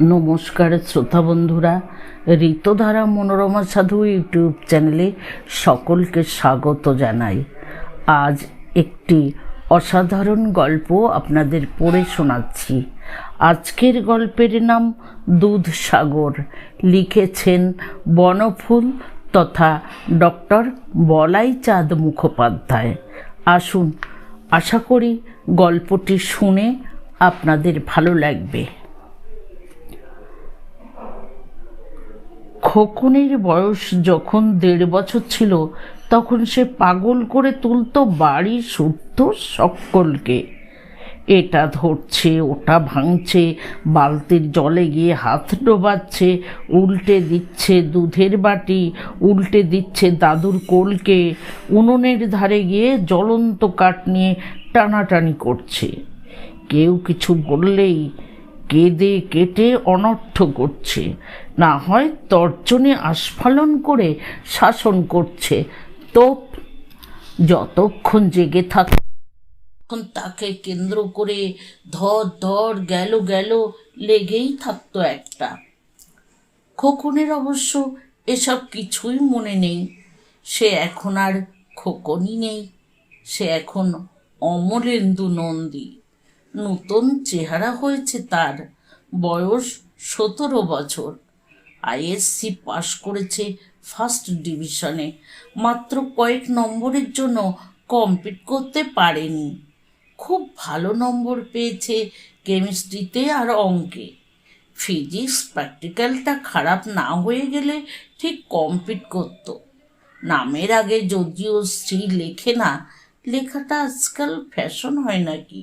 নমস্কার শ্রোতা বন্ধুরা, ঋতধারা মনোরমা সাধু ইউটিউব চ্যানেলে সকলকে স্বাগত জানাই। আজ একটি অসাধারণ গল্প আপনাদের পড়ে শোনাচ্ছি। আজকের গল্পের নাম দুধ সাগর। লিখেছেন বনফুল তথা ডক্টর বলাই চাঁদ মুখোপাধ্যায়। আসুন, আশা করি গল্পটি শুনে আপনাদের ভালো লাগবে। খোকনের বয়স যখন দেড় বছর ছিল, তখন সে পাগল করে তুলতো বাড়ি শুদ্ধ সকলকে। এটা ধরছে, ওটা ভাঙছে, বালতির জলে গিয়ে হাত ডোবাচ্ছে, উল্টে দিচ্ছে দুধের বাটি, উল্টে দিচ্ছে দাদুর কোলকে, উনুনের ধারে গিয়ে জ্বলন্ত কাঠ নিয়ে টানাটানি করছে। কেউ কিছু বললেই কেঁদে কেটে অনর্থ করছে। না হয় তর্জনে আস্ফালন করে শাসন করছে। তোপ, যতক্ষণ জেগে থাক তাকে কেন্দ্র করে ধর ধর গেল গেল লেগেই থাকতো একটা। খোকনের অবশ্য এসব কিছুই মনে নেই। সে এখন আর খোকনই নেই। সে এখন অমলেন্দু নন্দী। নতুন চেহারা হয়েছে তার। বয়স সতেরো বছর। আইএসসি পাশ করেছে ফার্স্ট ডিভিশনে মাত্র কয়েক নম্বরের জন্য কম্পিট করতে পারেনি। খুব ভালো নম্বর পেয়েছে কেমিস্ট্রিতে আর অঙ্কে। ফিজিক্স প্র্যাকটিক্যালটা খারাপ না হয়ে গেলে ঠিক কম্পিট করতো। নামের আগে যদিও স্ত্রী লেখে না, লেখাটা আজকাল ফ্যাশন হয় নাকি?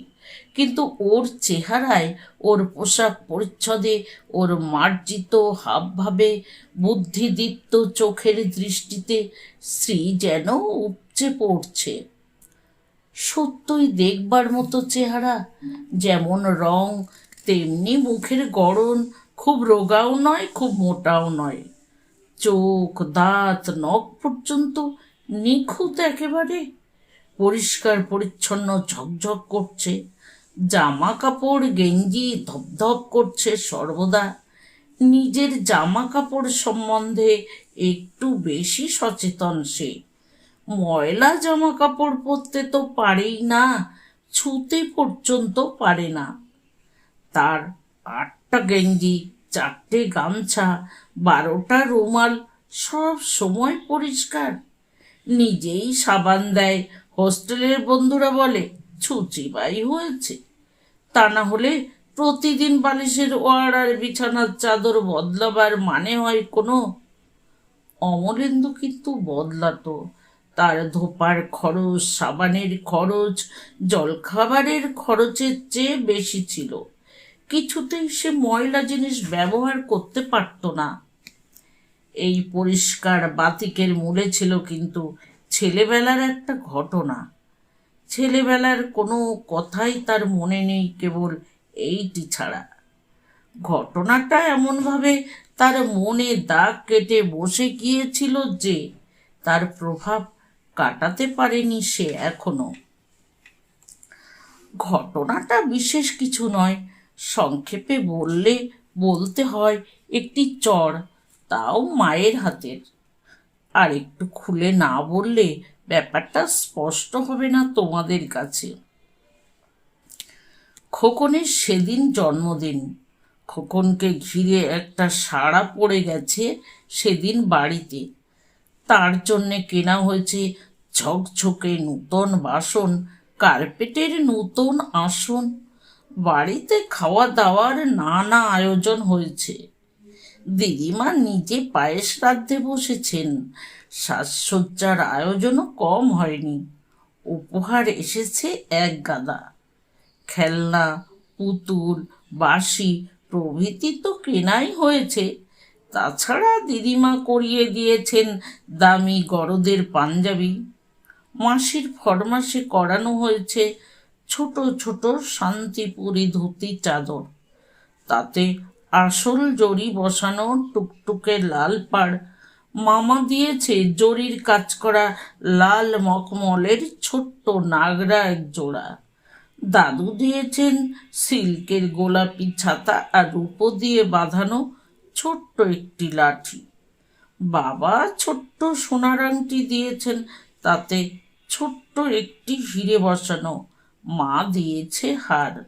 কিন্তু ওর চেহারায়, ওর পোশাক পরিচ্ছদে, ওর মার্জিত হাবভাবে, বুদ্ধিদীপ্ত চোখের দৃষ্টিতে স্ত্রী যেন উপচে পড়ছে। সত্যই দেখবার মতো চেহারা, যেমন রং, তেমনি মুখের গড়ন খুব রোগাও নয়, খুব মোটাও নয়। চোখ, দাঁত, নখ পর্যন্ত নিখুঁত একেবারে। পরিষ্কার পরিচ্ছন্ন ঝকঝক করছে। জামা কাপড় গেঞ্জি ধপধপ করছে সর্বদা। নিজের জামা কাপড় সম্বন্ধে একটু বেশি সচেতন সে। ময়লা জামা কাপড় পরতে তো পারেই না, ছুতে পর্যন্ত পারে না। তার আটটা গেঞ্জি, চারটে গামছা, বারোটা রুমাল সব সময় পরিষ্কার। নিজেই সাবান দেয়, হোস্টেলের বন্ধুরা বলে ছুচিবাই হয়েছে। তা না হলে প্রতিদিন বালিশের ওয়ার আর বিছানার চাদর বদলাবার মানে হয় কোনো? অমলেন্দু কিন্তু বদলাতো। তার ধোপার খরচ, সাবানের খরচ, জলখাবারের খরচের চেয়ে বেশি ছিল। কিছুতেই সে ময়লা জিনিস ব্যবহার করতে পারত না। এই পরিষ্কার বাতিকের মূলে ছিল কিন্তু ছেলেবেলার একটা ঘটনা। ছেলেবেলার কোনো কথাই তার মনে নেই কেবল এইটি ছাড়া। ঘটনাটা এমনভাবে তার মনে দাগ কেটে বসে গিয়েছিল যে তার প্রভাব কাটাতে পারেনি সে এখনও। ঘটনাটা বিশেষ কিছু নয়, সংক্ষেপে বললে বলতে হয় একটি চর, তাও মায়ের হাতের। আর একটু খুলে না বললে ব্যাপারটা স্পষ্ট হবে না তোমাদের কাছে। খোকনের সেদিন জন্মদিন। খোকনকে ঘিরে একটা সাড়া পড়ে গেছে সেদিন বাড়িতে। তার জন্যে কেনা হয়েছে ঝকঝকে নূতন বাসন, কার্পেটের নূতন আসন, বাড়িতে খাওয়া দাওয়ার নানা আয়োজন হয়েছে। দিদিমা নিজে পায়েস রাঁধতে বসেছেন। সাজসজ্জার আয়োজনও কম হয়নি। উপহার এসেছে এক গাদা। খেলনা, পুতুল, বাঁশি প্রভৃতি তো কেনাই হয়েছে। তাছাড়া দিদিমা করিয়ে দিয়েছেন দামি গরদের পাঞ্জাবি। মাসির ফরমাসে করানো হয়েছে ছোট ছোট শান্তিপুরি ধুতি চাদর। তাতে আসল জরি বসানো টুকটুকে লাল পাড় মামা দিয়েছে জরির কাজ করা লাল মখমলের ছোট্ট নাগরা এক জোড়া। দাদু দিয়েছেন সিল্কের গোলাপি ছাতা আর রূপো দিয়ে বাঁধানো ছোট্ট একটি লাঠি। বাবা ছোট্ট সোনার আংটি দিয়েছেন, তাতে ছোট্ট একটি হিরে বসানো মা দিয়েছে হার।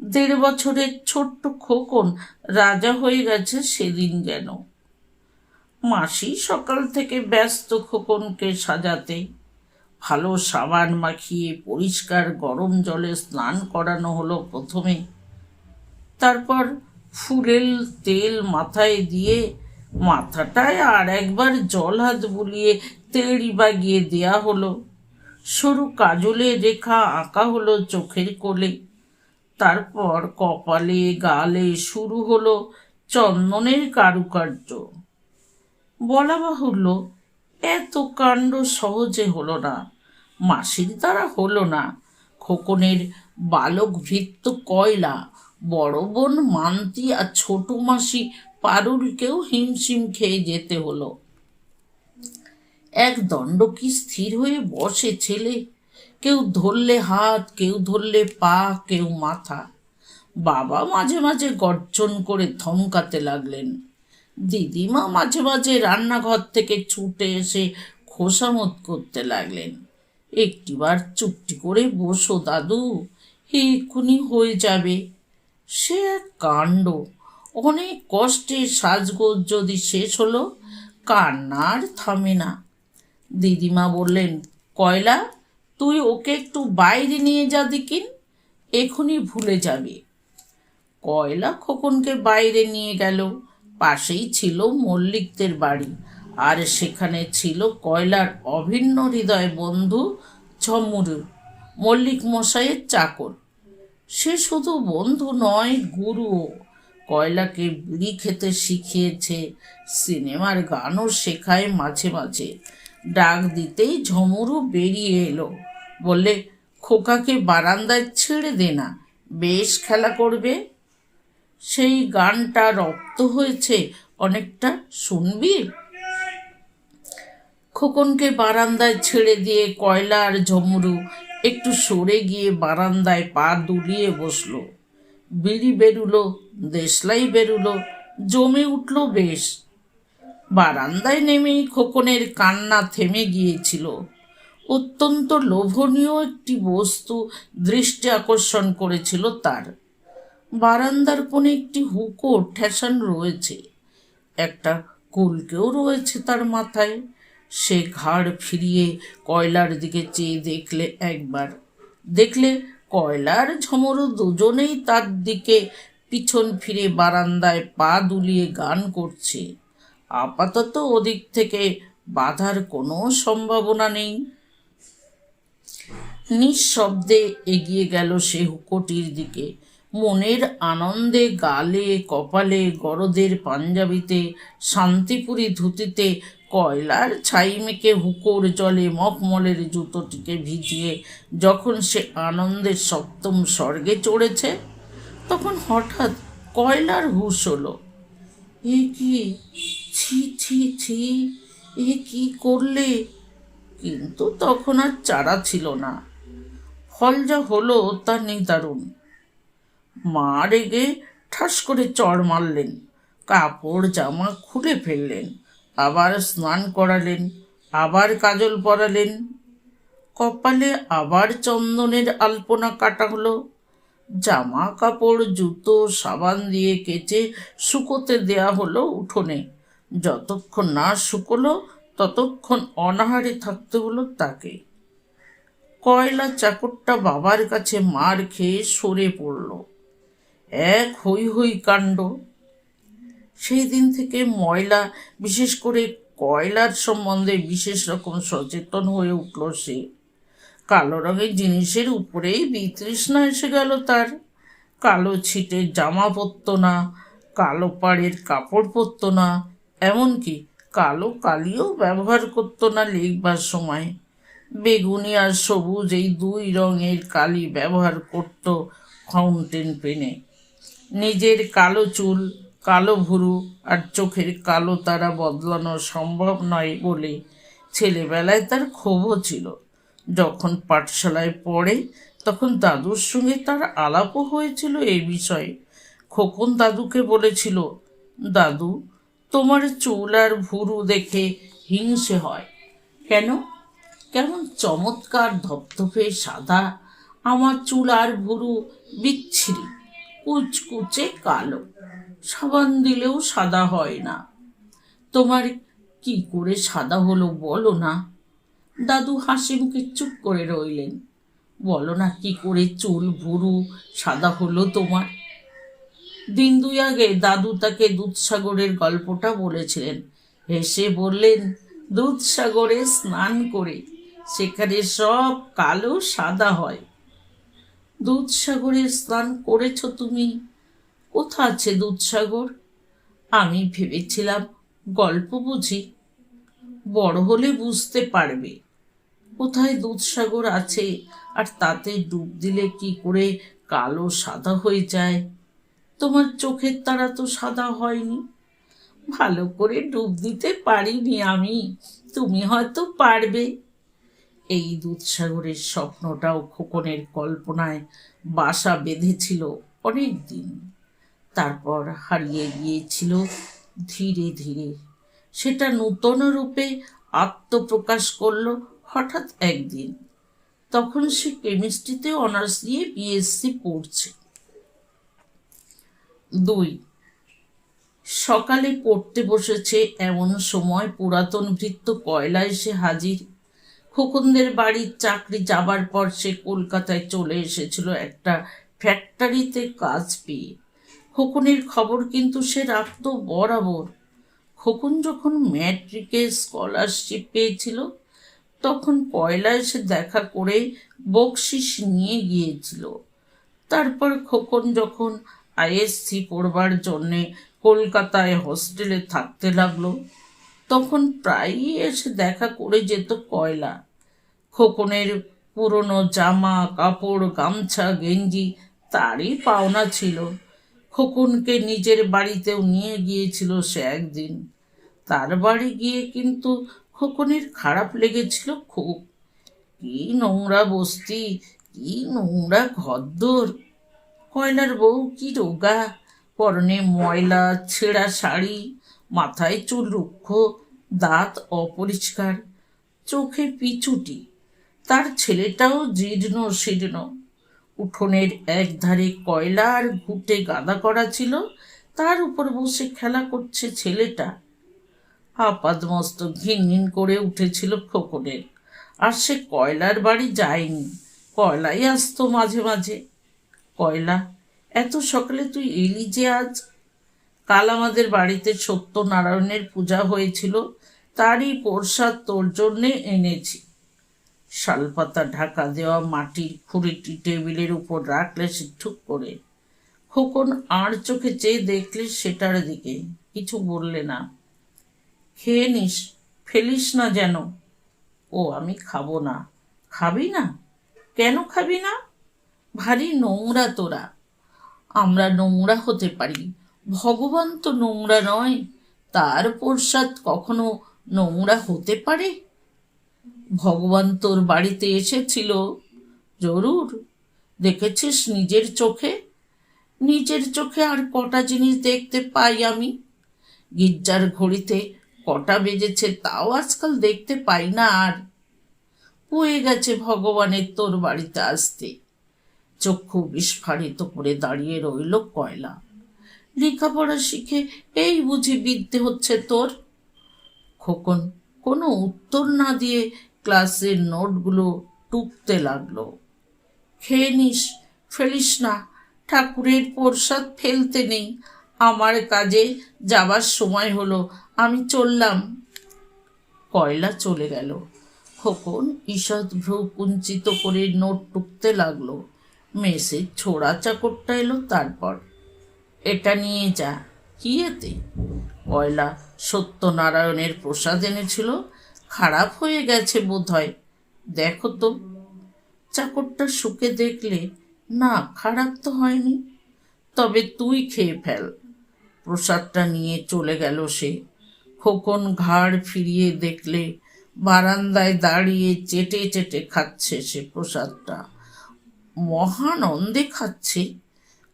দেড় বছরের ছোট্ট খোকন রাজা হয়ে গেছে সেদিন যেন। মাসি সকাল থেকে ব্যস্ত খোকনকে সাজাতে, ভালো সাবান মাখিয়ে পরিষ্কার গরম জলে স্নান করানো হলো প্রথমে। তারপর ফুলের তেল মাথায় দিয়ে মাথাটায় আর একবার জল হাত বুলিয়ে তেড়ি বাগিয়ে দেয়া হলো। সরু কাজলের রেখা আঁকা হলো চোখের কোলে। তারপর কপালে গালে শুরু হলো চন্দনের কারুকার্য। বলা বাহুল্য, এত কাণ্ড সহজে হলো না। মাসির দ্বারা হলো না। খোকনের বালক ভৃত্য কয়লা, বড় বোন মান্তি আর ছোট মাসি পারুলকেও হিমশিম খেয়ে যেতে হলো। এক দণ্ড কি স্থির হয়ে বসে ছেলে? কেউ ধরলে হাত, কেউ ধরলে পা, কেউ মাথা। বাবা মাঝে মাঝে গর্জন করে থমকাতে লাগলেন। দিদিমা মাঝে মাঝে রান্নাঘর থেকে ছুটে এসে খোসামত করতে লাগলেন। একটিবার চুপটি করে বসো দাদু, এক্ষুনি হয়ে যাবে। সে এক কাণ্ড। অনেক কষ্টে সাজগোজ যদি শেষ হলো, কান্নার থামে না। দিদিমা বললেন, কয়লা, তুই ওকে একটু বাইরে নিয়ে যা দিকিন এখনই ভুলে যাবে। কয়লা খোকনকে বাইরে নিয়ে গেল। পাশেই ছিল মল্লিকদের বাড়ি। আর সেখানে ছিল কয়লার অভিন্ন হৃদয় বন্ধু ঝমুরু, মল্লিক মশাইয়ের চাকর। সে শুধু বন্ধু নয়, গুরুও। কয়লাকে বিড়ি খেতে শিখিয়েছে, সিনেমার গানও শেখায় মাঝে মাঝে। ডাক দিতেই ঝমুরু বেরিয়ে এলো। বললে, খোকাকে বারান্দায় ছেড়ে দে না, বেশ খেলা করবে। সেই গানটা রপ্ত হয়েছে অনেকটা শুনবি? খোকনকে বারান্দায় ছেড়ে দিয়ে কয়লা আর ঝমরু একটু সরে গিয়ে বারান্দায় পা দুলিয়ে বসল। বিড়ি বেরুলো, দেশলাই বেরুলো, জমে উঠল বেশ। বারান্দায় নেমেই খোকনের কান্না থেমে গিয়েছিল। অত্যন্ত লোভনীয় একটি বস্তু দৃষ্টি আকর্ষণ করেছিল তার। বারান্দার কোণে একটি হুকো ঠেসান রয়েছে। একটা কুলকেও রয়েছে তার মাথায়। সে ঘাড় ফিরিয়ে কয়লার দিকে চেয়ে দেখলে একবার। দেখলে কয়লার ঝমরু দুজনেই তার দিকে পিছন ফিরে বারান্দায় পা দুলিয়ে গান করছে। আপাতত ওদিক থেকে বাধার কোনো সম্ভাবনা নেই। নিঃশব্দে এগিয়ে গেল সে হুকোটির দিকে। মনের আনন্দে গালে, কপালে, গরদের পাঞ্জাবিতে, শান্তিপুরি ধুতিতে, কয়লার ছাই মেখে হুকোর জলে মখমলের জুতোটিকে ভিজিয়ে যখন সে আনন্দের সপ্তম স্বর্গে চড়েছে, তখন হঠাৎ কয়লার হুশ হলো। এ কি? ছি ছি ছি, এ কি করলে? কিন্তু তখন আর চারা ছিল না। ফল যা হলো তা নিদারুণ। মা রেগে ঠাস করে চড় মারলেন, কাপড় জামা খুলে ফেললেন, আবার স্নান করালেন, আবার কাজল পরালেন। কপালে আবার চন্দনের আলপনা কাটা হলো জামা কাপড় জুতো, সাবান দিয়ে কেচে শুকোতে দেয়া হলো উঠোনে। যতক্ষণ না শুকোলো, ততক্ষণ অনাহারে থাকতে হলো তাকে। কয়লা চাকরটা বাবার কাছে মার খেয়ে সরে পড়ল। এক হই হই কাণ্ড। সেই দিন থেকে ময়লা, বিশেষ করে কয়লার সম্বন্ধে বিশেষ রকম সচেতন হয়ে উঠল সে। কালো রঙের জিনিসের উপরেই বিতৃষ্ণা এসে গেল তার। কালো ছিটের জামা পরতো না, কালো পাড়ের কাপড় পরতো না, এমনকি কালো কালিও ব্যবহার করতো না লিখবার সময়। বেগুনি আর সবুজ এই দুই রঙের কালি ব্যবহার করত ফাউন্টেন পেনে। নিজের কালো চুল, কালো ভুরু আর চোখের কালো তারা বদলানো সম্ভব নয় বলে ছেলেবেলায় তার ক্ষোভও ছিল। যখন পাঠশালায় পড়ে, তখন দাদুর সঙ্গে তার আলাপও হয়েছিল এই বিষয়ে। খোকন দাদুকে বলেছিল, দাদু, তোমার চুল আর ভুরু দেখে হিংসে হয়। কেন? কেমন চমৎকার ধপধপে সাদা। আমার চুল আর ভুরু বিচ্ছিরি। কুচকুচে কালো। সাবান দিলেও সাদা হয় না। তোমার কি করে সাদা হলো বলো না? দাদু হাসি মুখে চুপ করে রইলেন। বলো না কি করে চুল, ভুরু সাদা হলো তোমার? দিন দুই আগে দাদু তাকে দুধসাগরের গল্পটা বলেছিলেন। হেসে বললেন, দুধসাগরে স্নান করে সেখানে সব কালো সাদা হয়। দুধসাগরে স্নান করেছ তুমি? কোথা আছে দুধসাগর? আমি ভেবেছিলাম গল্প বুঝি। বড় হলে বুঝতে পারবে। কোথায় দুধসাগর আছে? আর তাতে ডুব দিলে কি করে কালো সাদা হয়ে যায়? তোমার চোখের তারা তো সাদা হয়নি। ভালো করে ডুব দিতে পারিনি আমি। তুমি হয়তো পারবে। এই দুধসাগরের স্বপ্নটাও খোকনের কল্পনায় বাসা বেঁধেছিল অনেক দিন তারপর হারিয়ে গিয়েছিল ধীরে ধীরে। সেটা নূতন রূপে আত্মপ্রকাশ করল হঠাৎ একদিন। তখন সে কেমিস্ট্রিতে অনার্স নিয়ে বিএসসি পড়ছে। দুই, সকালে পড়তে বসেছে এমন সময় পুরাতন ভৃত্য কয়লা এসে হাজির খোকনদের বাড়ির চাকরি যাবার পর সে কলকাতায় চলে এসেছিল একটা ফ্যাক্টরিতে কাজ পেয়ে। খোকনের খবর কিন্তু সে রাখত বরাবর। খোকন যখন ম্যাট্রিকে স্কলারশিপ পেয়েছিল, তখন পয়লা এসে দেখা করে বকশিস নিয়ে গিয়েছিল। তারপর খোকন যখন আইএসসি পড়বার জন্যে কলকাতায় হোস্টেলে থাকতে লাগল তখন প্রায়ই এসে দেখা করে যেত কয়লা। খোকনের পুরনো জামা, কাপড়, গামছা, গেঞ্জি তারই পাওনা ছিল। খোকনকে নিজের বাড়িতেও নিয়ে গিয়েছিল সে একদিন। তার বাড়ি গিয়ে কিন্তু খোকনের খারাপ লেগেছিল খুব। কি নোংরা বস্তি, কি নোংরা ঘরদোর। কয়লার বউ কি রোগা, পরনে ময়লা, ছেঁড়া শাড়ি মাথায় চুল রুক্ষ, দাঁত অপরিষ্কার, চোখে পিছুটি তার ছেলেটাও জীর্ণ শীর্ণ। উঠোনের একধারে কয়লা আর ঘুটে গাদা করা ছিল, তার উপর বসে খেলা করছে ছেলেটা। আপাদ মস্ত ঘিন ঘিন করে উঠেছিল খোকনের। আর সে কয়লার বাড়ি যায়নি, কয়লাই আসতো মাঝে মাঝে। কয়লা, এত সকালে তুই এলি যে আজ? কাল আমাদের বাড়িতে সত্যনারায়ণের পূজা হয়েছিল, তারই প্রসাদ তোর জন্যে এনেছি। শালপাতা ঢাকা দেওয়া মাটির খুঁড়িটি টেবিলের উপর রাখলে সে ঠুক করে। খোকন আর চোখে চেয়ে দেখলে সেটার দিকে, কিছু বললে না। খেয়ে নিস, ফেলিস না যেন। ও, আমি খাব না। খাবি না? কেন খাবি না? ভারী নোংরা তোরা। আমরা নোংরা হতে পারি। ভগবান তো নোংরা নয়, তার প্রসাদ কখনো নোংরা হতে পারে? ভগবান তোর বাড়িতে এসেছিল, জরুর। দেখেছিস নিজের চোখে? নিজের চোখে আর কটা জিনিস দেখতে পাই আমি। গির্জার ঘড়িতে কটা বেজেছে তাও আজকাল দেখতে পাই না আর। হয়ে গেছে ভগবানের তোর বাড়িতে আসতে। চক্ষু বিস্ফারিত করে দাঁড়িয়ে রইল কয়লা। লেখাপড়া শিখে এই বুঝি বিদ্যে হচ্ছে তোর? খোকন, কোনো উত্তর না দিয়ে ক্লাসের নোটগুলো টুকতে লাগল। খেয়ে নিস, ফেলিস না, ঠাকুরের প্রসাদ ফেলতে নেই। আমার কাজে যাবার সময় হলো, আমি চললাম। কয়লা চলে গেল। খোকন ঈষৎ ভ্রু কুঞ্চিত করে নোট টুকতে লাগল। মেসে ছোড়া চাকরটা এলো তারপর। এটা নিয়ে যা। কি এতে? কয়লা সত্যনারায়ণের প্রসাদ এনেছিল। খারাপ হয়ে গেছে বোধ হয় দেখো তো, চাকরটা শুকে দেখলে, না, খারাপ তো হয়নি। তবে তুই খেয়ে ফেল। প্রসাদটা নিয়ে চলে গেল সে। খোকন ঘাড় ফিরিয়ে দেখলে, বারান্দায় দাঁড়িয়ে চেটে চেটে খাচ্ছে সে প্রসাদটা। মহানন্দে খাচ্ছে।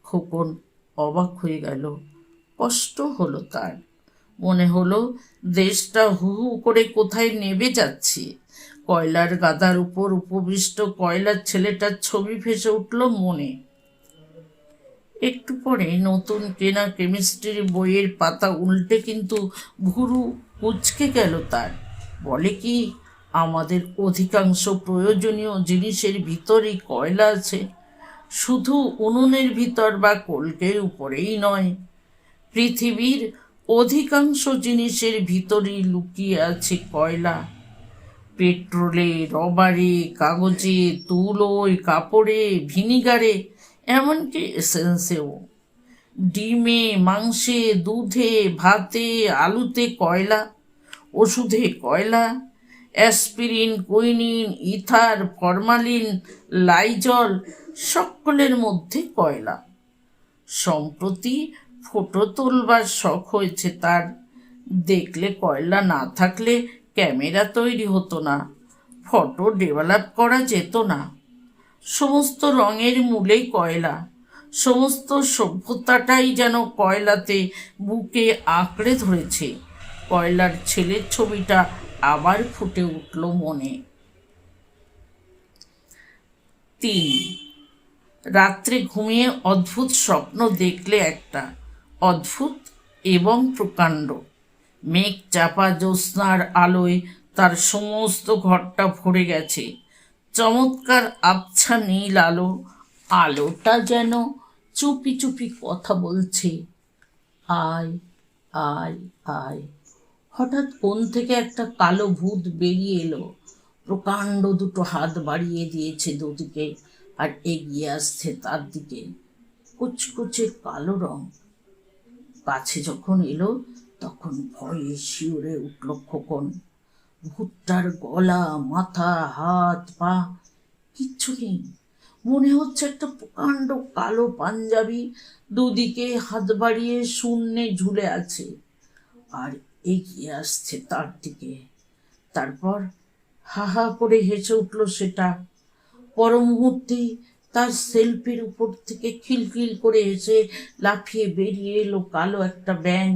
খোকন অবাক হয়ে গেল। কষ্ট হলো তার। মনে হলো, দেশটা হু হু করে কোথায় নেবে যাচ্ছে। কয়লার গাদার উপর উপবিষ্ট কয়লার ছেলেটার ছবি ভেসে উঠল মনে। একটু পরে নতুন কেনা কেমিস্ট্রির বইয়ের পাতা উল্টে কিন্তু ভুরু কুচকে গেল তার। বলে কি, আমাদের অধিকাংশ প্রয়োজনীয় জিনিসের ভিতরেই কয়লা আছে? শুধু উনুনের ভিতর বা কলকের উপরেই নয়, পৃথিবীর অধিকাংশ জিনিসের ভিতরেই লুকিয়ে আছে কয়লা। পেট্রোলে, রবারে, কাগজে, তুলোয়, কাপড়ে, ভিনিগারে, এমনকি এসেন্সেও। ডিমে, মাংসে, দুধে, ভাতে, আলুতে কয়লা, ওষুধে কয়লা, aspirin, quinine, ether, formalin, Lysol সকলের মধ্যে কয়লা। সম্প্রতি ফটো তোলবার শখ হয়েছে তার। দেখলে কয়লা না থাকলে ক্যামেরা তৈরি হতো না, ফটো ডেভেলপ করা যেত না। সমস্ত রঙের মূলেই কয়লা, সমস্ত সভ্যতাটাই যেন কয়লাতে বুকে আঁকড়ে ধরেছে। কয়লার ছেলের ছবিটা আবার ফুটে উঠল মনে। তিন রাত্রে ঘুমিয়ে অদ্ভুত স্বপ্ন দেখলে একটা। অদ্ভুত এবং প্রকাণ্ড। মেঘ চাপা জ্যোৎস্নার আলোয় তার সমস্ত ঘরটা ভরে গেছে। চমৎকার আবছা নীল আলো। আলোটা যেন চুপি চুপি কথা বলছে। আয় আয় আয়। হঠাৎ কোন থেকে একটা কালো ভূত বেরিয়ে এলো। প্রকাণ্ড দুটো হাত বাড়িয়ে দিয়েছে দুদিকে আর এগিয়ে আসছে তার দিকে। কুচকুচে কালো রং। কাছে যখন এলো, তখন ভয়ে শিউরে উঠল খোকন। ভুট্টার গলা, মাথা, হাত, পা, কিচ্ছু নেই। মনে হচ্ছে একটা প্রকাণ্ড কালো পাঞ্জাবি দুদিকে হাত বাড়িয়ে শূন্যে ঝুলে আছে। আর এগিয়ে আসছে তার দিকে। তারপর হা হা করে হেসে উঠল সেটা। পর মুহূর্তেই তার সেলফির উপর থেকে খিলখিল করে এসে লাফিয়ে বেরিয়ে এলো কালো একটা ব্যাং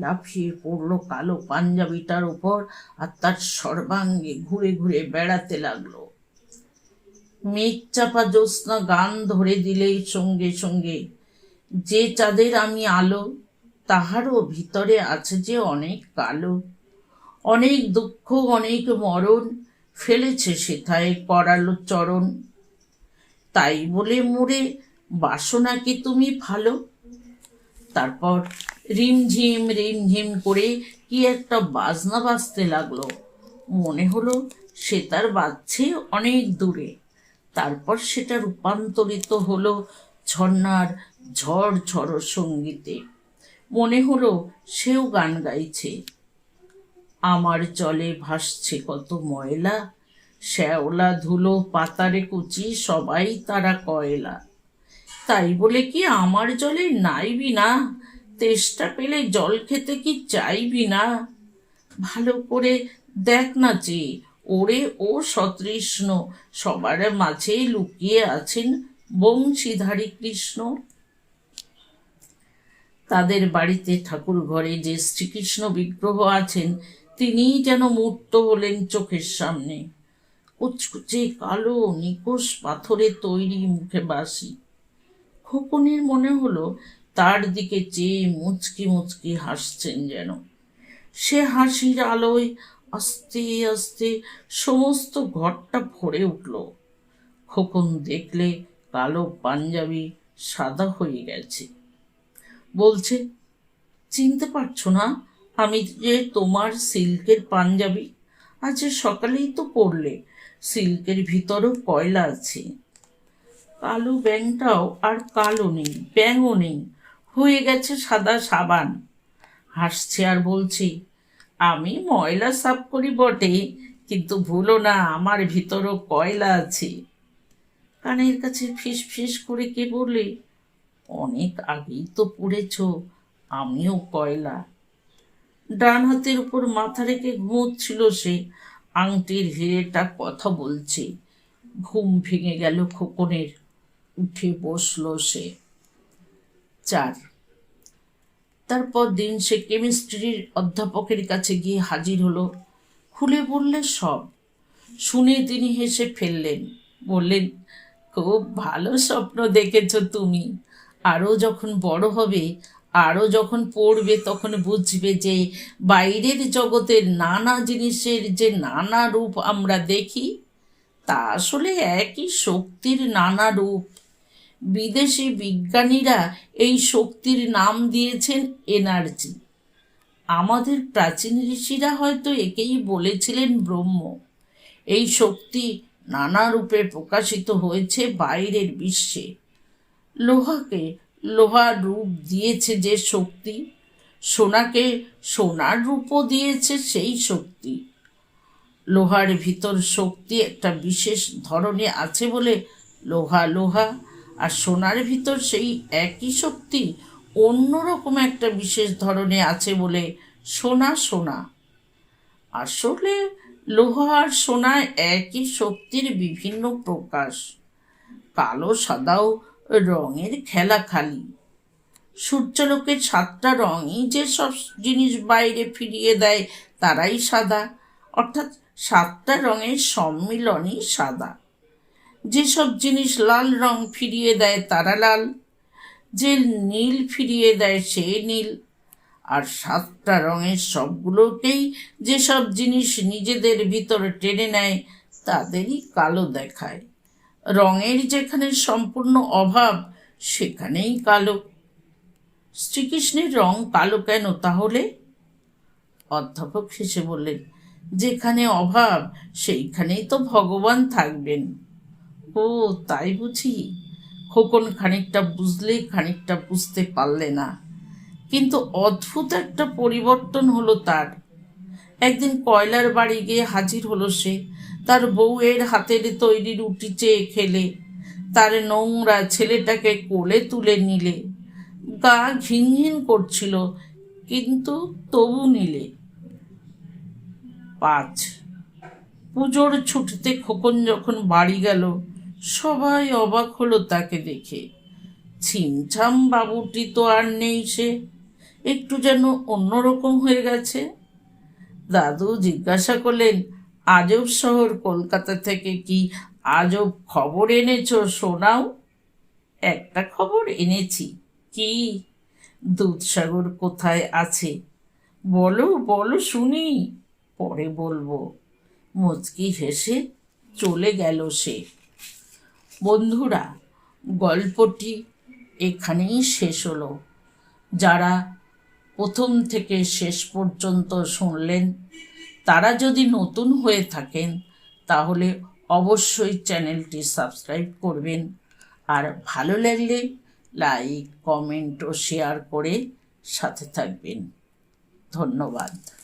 লাফিয়ে পড়ল কালো পাঞ্জাবিটার উপর আর তার সর্বাঙ্গে ঘুরে ঘুরে বেড়াতে লাগল। মেঘ চাপা জ্যোৎস্না গান ধরে দিলেই সঙ্গে সঙ্গে, যে চাঁদের আমি আলো, তাহারও ভিতরে আছে যে অনেক কালো। অনেক দুঃখ, অনেক মরণ ফেলেছে সেথায় করালো চরণ। তাই বলে মোরে বাসনাকে তুমি ভালো? তারপর রিমঝিম রিমঝিম করে কি একটা বাজনা বাজতে লাগল। মনে হলো সে তার বাজছে অনেক দূরে। তারপর সেটা রূপান্তরিত হলো ঝর্ণার ঝড় ঝড় সঙ্গীতে। মনে হলো সেও গান গাইছে। আমার জলে ভাসছে কত ময়লা। শ্যাওলা ধুলো, পাতারে কুচি, সবাই তারা কয়লা। তাই বলে কি আমার জলে নাইবি না? তেষ্টা পেলে জল খেতে কি চাইবি না? ভালো করে দেখ না যে, ওরে ও সতৃষ্ণ, সবার মাঝেই লুকিয়ে আছেন বংশীধারী কৃষ্ণ। তাদের বাড়িতে ঠাকুর ঘরে যে শ্রীকৃষ্ণ বিগ্রহ আছেন তিনিই যেন মূর্ত হলেন চোখের সামনে। কুচকুচে কালো, নিকোষ পাথরে তৈরি মুখে বাসি খোকনের মনে হলো তার দিকে চেয়ে মুচকি মুচকি হাসছেন যেন। সে হাসির আলোয় আস্তে আস্তে সমস্ত ঘরটা ভরে উঠল। খোকন দেখলে কালো পাঞ্জাবি সাদা হয়ে গেছে। বলছে, চিনতে পারছ না আমি যে তোমার সিল্কের পাঞ্জাবি, আজ সকালেই তো পরলে সিল্কের ভিতরও কয়লা আছে। কালো ব্যাংটাও আর কালো নেই, ব্যাঙও নেই, হয়ে গেছে সাদা সাবান। হাসছে আর বলছি, আমি ময়লা সাফ করি বটে, কিন্তু ভুলো না, আমার ভিতরও কয়লা আছে। কানের কাছে ফিস ফিস করে কে বললে, অনেক আগেই তো পড়েছ, আমিও কয়লা। ডান হাতের উপর মাথা রেখে ঘুমোচ্ছিল সে। আংটির হিরেটা কথা বলছে। ঘুম ভেঙে গেল খোকনের। উঠে বসল সে। চার। তারপর দিন সে কেমিস্ট্রির অধ্যাপকের কাছে গিয়ে হাজির হলো। খুলে বললে সব। শুনে তিনি হেসে ফেললেন। বললেন, খুব ভালো স্বপ্ন দেখেছ তুমি। আরও যখন বড় হবে আরও যখন পড়বে তখন বুঝবে যে বাইরের জগতের নানা জিনিসের যে নানা রূপ আমরা দেখি, তা আসলে একই শক্তির নানা রূপ। বিদেশি বিজ্ঞানীরা এই শক্তির নাম দিয়েছেন এনার্জি। আমাদের প্রাচীন ঋষিরা হয়তো একেই বলেছিলেন ব্রহ্ম। এই শক্তি নানা রূপে প্রকাশিত হয়েছে বাইরের বিশ্বে। লোহাকে লোহার রূপ দিয়েছে যে শক্তি, সোনাকে সোনার রূপও দিয়েছে সেই শক্তি। লোহার ভিতর শক্তি একটা বিশেষ ধরনে আছে বলে লোহা লোহা, আর সোনার ভিতর সেই একই শক্তি অন্যরকম একটা বিশেষ ধরনে আছে বলে সোনা সোনা। আসলে লোহা আর সোনা একই শক্তির বিভিন্ন প্রকাশ। কালো, সাদাও রঙের খেলা খালি। সূর্যালোকের সাতটা রঙই যে সব জিনিস বাইরে ফিরিয়ে দেয় তারাই সাদা। অর্থাৎ সাতটা রঙের সম্মিলনই সাদা। যেসব জিনিস লাল রং ফিরিয়ে দেয় তারা লাল। যে নীল ফিরিয়ে দেয় সে নীল। আর সাতটা রঙের সবগুলোকেই যেসব জিনিস নিজেদের ভিতরে টেনে নেয় তাদেরই কালো দেখায়। রঙের যেখানে সম্পূর্ণ অভাব, সেখানেই কালো। শ্রীকৃষ্ণের রং কালো কেন তাহলে? অধ্যাপক হেসে বললেন, যেখানে অভাব, সেইখানেই তো ভগবান থাকবেন। ও, তাই বুঝি? খোকন খানিকটা বুঝলে, খানিকটা বুঝতে পারলে না। কিন্তু অদ্ভুত একটা পরিবর্তন হলো তার। একদিন কয়লার বাড়ি গিয়ে হাজির হলো সে। তার বউয়ের হাতের তৈরি রুটি চেয়ে খেলে। তার নোংরা ছেলেটাকে কোলে তুলে নিলে। গা ঘিন ঘিন করছিল, কিন্তু তবু নিলে। পাঁচ। পুজোর ছুটিতে খোকন যখন বাড়ি গেল, সবাই অবাক হলো তাকে দেখে। ছিমছাম বাবুটি তো আর নেই সে। একটু যেন অন্যরকম হয়ে গেছে। দাদু জিজ্ঞাসা করলেন আজব শহর কলকাতা থেকে কি আজব খবর এনেছো, শোনাও। একটা খবর এনেছি। কি? দুধসাগর কোথায় আছে? বলো বলো, শুনি। পরে বলব। মুচকি হেসে চলে গেল সে। বন্ধুরা, গল্পটি এখানেই শেষ হলো। যারা প্রথম থেকে শেষ পর্যন্ত শুনলেন তারা যদি নতুন হয়ে থাকেন, তাহলে অবশ্যই চ্যানেলটি সাবস্ক্রাইব করবেন। আর ভালো লাগলে লাইক, কমেন্ট ও শেয়ার করে সাথে থাকবেন। ধন্যবাদ।